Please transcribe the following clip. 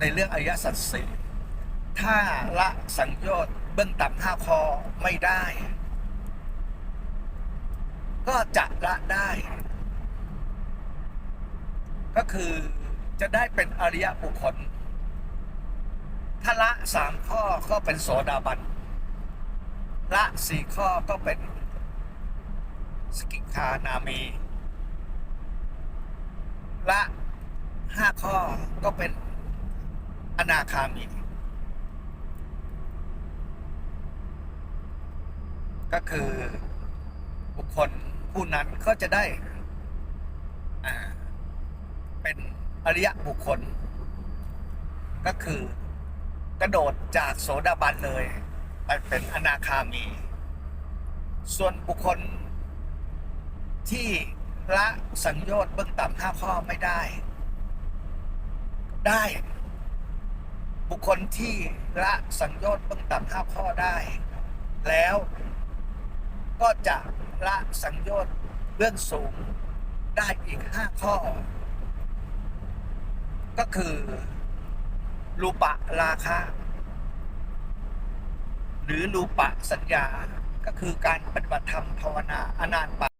ในเรื่องอริยสัจสี่ถ้าละสังโยชน์เบื้องต่ำห้าข้อไม่ได้ ก็จะละได้ ก็คือจะได้เป็นอริยบุคคลถ้าละสามข้อก็เป็นโสดาบัน ละสี่ข้อก็เป็นสกิคานามี ละห้าข้อก็เป็น อนาคามี ก็คือบุคคลผู้นั้นก็จะได้เป็นอริยบุคคล ก็คือกระโดดจากโสดาบันเลยไปเป็นอนาคามี ส่วนบุคคลที่ละสังโยชน์เบื้องต่ำห้าข้อไม่ได้ ได้ คคลที่ละสังโยชน์เบื้องต่ำห้าข้อได้ แล้วก็จะละสังโยชน์เบื้องสูงได้อีกห้าข้อ ก็คือรูปะราคะ หรือรูปะสัญญาก็คือการปฏิบัติธรรมภาวนาอนานปะ